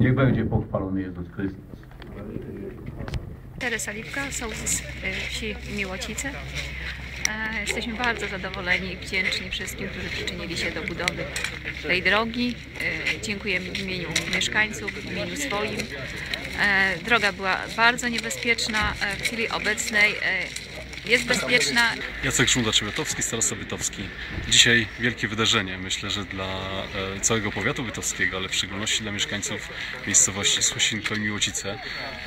Niech będzie pochwalony Jezus Chrystus. Teresa Lipka, sołtys y, wsi Miłocice. E, Jesteśmy bardzo zadowoleni i wdzięczni wszystkim, którzy przyczynili się do budowy tej drogi. E, Dziękujemy w imieniu mieszkańców, w imieniu swoim. E, Droga była bardzo niebezpieczna. W chwili obecnej jest bezpieczna. Jacek Żmudacz-Bytowski, starosta bytowski. Dzisiaj wielkie wydarzenie, myślę, że dla e, całego powiatu bytowskiego, ale w szczególności dla mieszkańców miejscowości Susinko i Miłocice.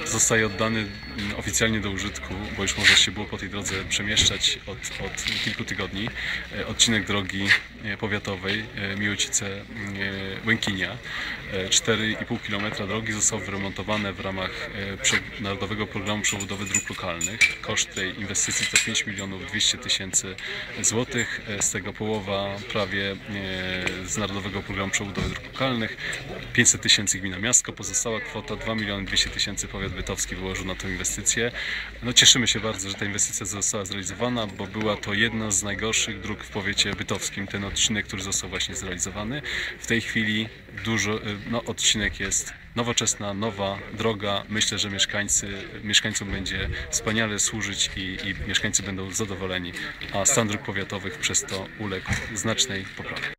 Zostaje oddany mm, oficjalnie do użytku, bo już można się było po tej drodze przemieszczać od, od kilku tygodni. E, Odcinek drogi e, powiatowej Miłocice-Łękinia. 4,5 km drogi zostało wyremontowane w ramach Narodowego Programu Przebudowy Dróg Lokalnych. Koszt tej inwestycji to 5 milionów 200 tysięcy złotych, z tego połowa prawie e, z Narodowego Programu Przebudowy Dróg Lokalnych, 500 tysięcy gmina Miasto, pozostała kwota 2 miliony 200 tysięcy powiat bytowski wyłożył na tę inwestycję. No cieszymy się bardzo, że ta inwestycja została zrealizowana, bo była to jedna z najgorszych dróg w powiecie bytowskim, ten odcinek, który został właśnie zrealizowany. W tej chwili dużo, e, no, odcinek jest nowoczesna, nowa droga. Myślę, że mieszkańcy, mieszkańcom będzie wspaniale służyć i, i mieszkańcy będą zadowoleni, a stan dróg powiatowych przez to uległ znacznej poprawie.